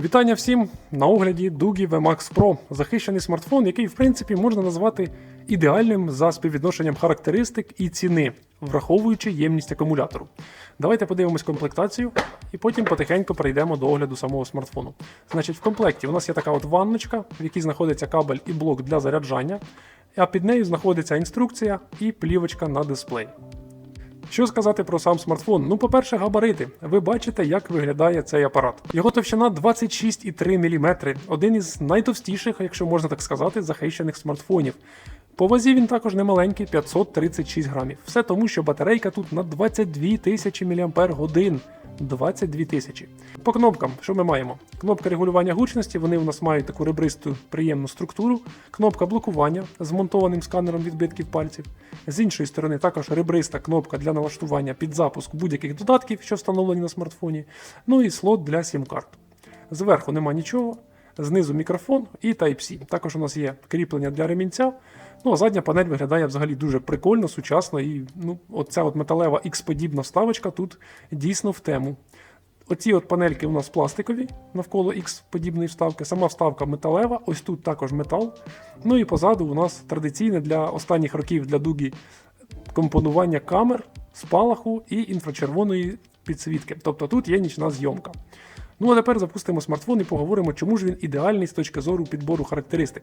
Вітання всім! На огляді Дугі VMAX Pro захищений смартфон, який в принципі можна назвати ідеальним за співвідношенням характеристик і ціни, враховуючи ємність акумулятору. Давайте подивимось комплектацію і потім потихеньку перейдемо до огляду самого смартфону. Значить, в комплекті у нас є така от ванночка, в якій знаходиться кабель і блок для заряджання, а під нею знаходиться інструкція і плівочка на дисплей. Що сказати про сам смартфон? Ну, по-перше, габарити. Ви бачите, як виглядає цей апарат. Його товщина 26,3 мм, один із найтовстіших, якщо можна так сказати, захищених смартфонів. По вазі він також немаленький 536 грамів. Все тому, що батарейка тут на 22 тисячі мАч. 22 тисячі. По кнопкам, що ми маємо? Кнопка регулювання гучності, вони у нас мають таку ребристу приємну структуру. Кнопка блокування з монтованим сканером відбитків пальців. З іншої сторони, також ребриста кнопка для налаштування під запуск будь-яких додатків, що встановлені на смартфоні. Ну і слот для сім-карт. Зверху нема нічого. Знизу мікрофон і Type-C. Також у нас є кріплення для ремінця. Ну, а задня панель виглядає взагалі дуже прикольно, сучасно. І ну, оця от металева X-подібна вставочка тут дійсно в тему. Оці от панельки у нас пластикові навколо X-подібної вставки. Сама вставка металева, ось тут також метал. Ну і позаду у нас традиційне для останніх років для дугі компонування камер, спалаху і інфрачервоної підсвітки. Тобто тут є нічна зйомка. Ну а тепер запустимо смартфон і поговоримо, чому ж він ідеальний з точки зору підбору характеристик.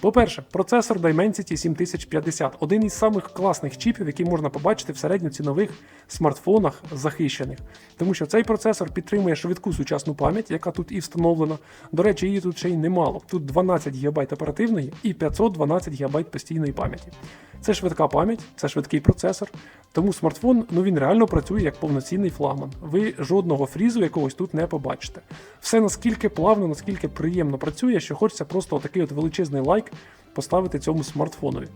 По-перше, процесор Dimensity 7050 один із самих класних чіпів, які можна побачити в середньоцінових смартфонах захищених. Тому що цей процесор підтримує швидку сучасну пам'ять, яка тут і встановлена. До речі, її тут ще й немало. Тут 12 ГБ оперативної і 512 ГБ постійної пам'яті. Це швидка пам'ять, це швидкий процесор. Тому смартфон ну він реально працює як повноцінний флагман. Ви жодного фрізу якогось тут не побачите. Все наскільки плавно, наскільки приємно працює, що хочеться просто отакий от величезний лайк поставити цьому смартфонові.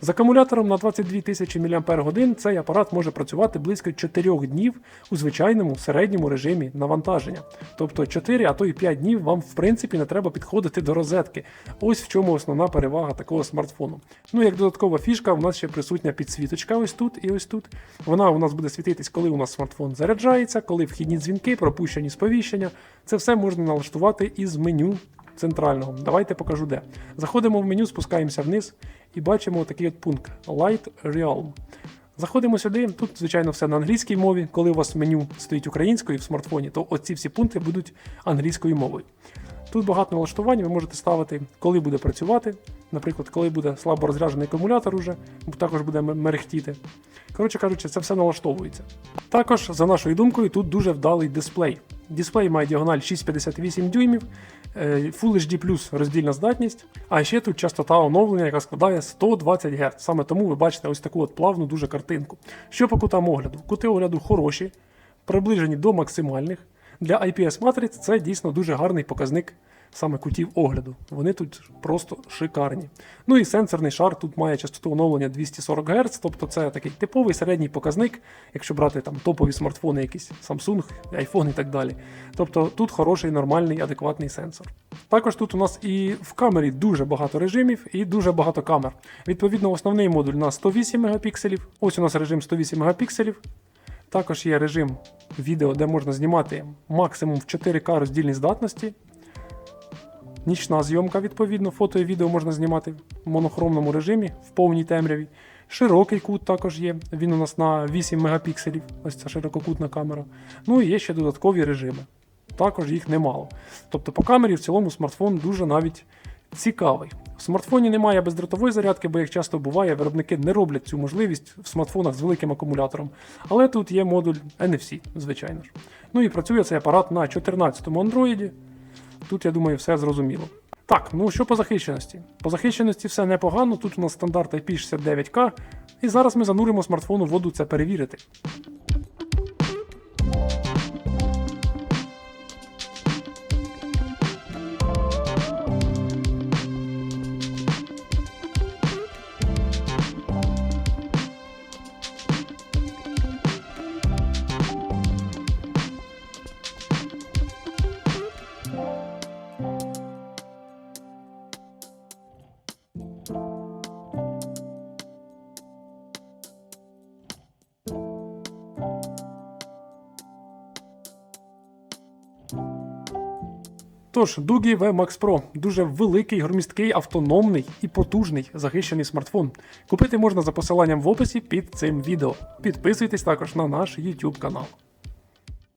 З акумулятором на 22 тисячі мАч цей апарат може працювати близько 4 днів у звичайному середньому режимі навантаження. Тобто 4, а то і 5 днів вам в принципі не треба підходити до розетки. Ось в чому основна перевага такого смартфону. Ну як додаткова фішка, у нас ще присутня підсвіточка ось тут і ось тут. Вона у нас буде світитись, коли у нас смартфон заряджається, коли вхідні дзвінки, пропущені сповіщення. Це все можна налаштувати із меню центрального. Давайте покажу де. Заходимо в меню, спускаємося вниз і бачимо такий от пункт Light Realm. Заходимо сюди, тут, звичайно, все на англійській мові. Коли у вас меню стоїть українською в смартфоні, то оці всі пункти будуть англійською мовою. Тут багато налаштувань, ви можете ставити, коли буде працювати. Наприклад, коли буде слабо розряджений акумулятор, уже, також буде мерехтіти. Коротше кажучи, це все налаштовується. Також, за нашою думкою, тут дуже вдалий дисплей. Дисплей має діагональ 6,58 дюймів, е, Full HD роздільна здатність, а ще тут частота оновлення, яка складає 120 Гц. Саме тому ви бачите ось таку от плавну дуже картинку. Що по кутам огляду? Кути огляду хороші, приближені до максимальних. Для IPS матриць це дійсно дуже гарний показник саме кутів огляду. Вони тут просто шикарні. Ну і сенсорний шар тут має частоту оновлення 240 Гц, тобто це такий типовий середній показник, якщо брати там топові смартфони, якісь Samsung, iPhone і так далі. Тобто тут хороший, нормальний, адекватний сенсор. Також тут у нас і в камері дуже багато режимів і дуже багато камер. Відповідно, основний модуль на 108 мегапікселів. Ось у нас режим 108 мегапікселів. Також є режим відео, де можна знімати максимум в 4К роздільній здатності. Нічна зйомка, відповідно, фото і відео можна знімати в монохромному режимі в повній темряві. Широкий кут також є. Він у нас на 8 мегапікселів, ось ця ширококутна камера. Ну і є ще додаткові режими. Також їх немало. Тобто по камері в цілому смартфон дуже навіть цікавий. В смартфоні немає бездротової зарядки, бо як часто буває, виробники не роблять цю можливість в смартфонах з великим акумулятором. Але тут є модуль NFC, звичайно ж. Ну і працює цей апарат на 14-му Android. Тут, я думаю, все зрозуміло. Так, ну що по захищеності? По захищеності все непогано. Тут у нас стандарт IP69K, і зараз ми зануримо смартфон у воду це перевірити. Тож, Дугі V Max Pro дуже великий, громісткий, автономний і потужний захищений смартфон. Купити можна за посиланням в описі під цим відео. Підписуйтесь також на наш YouTube канал.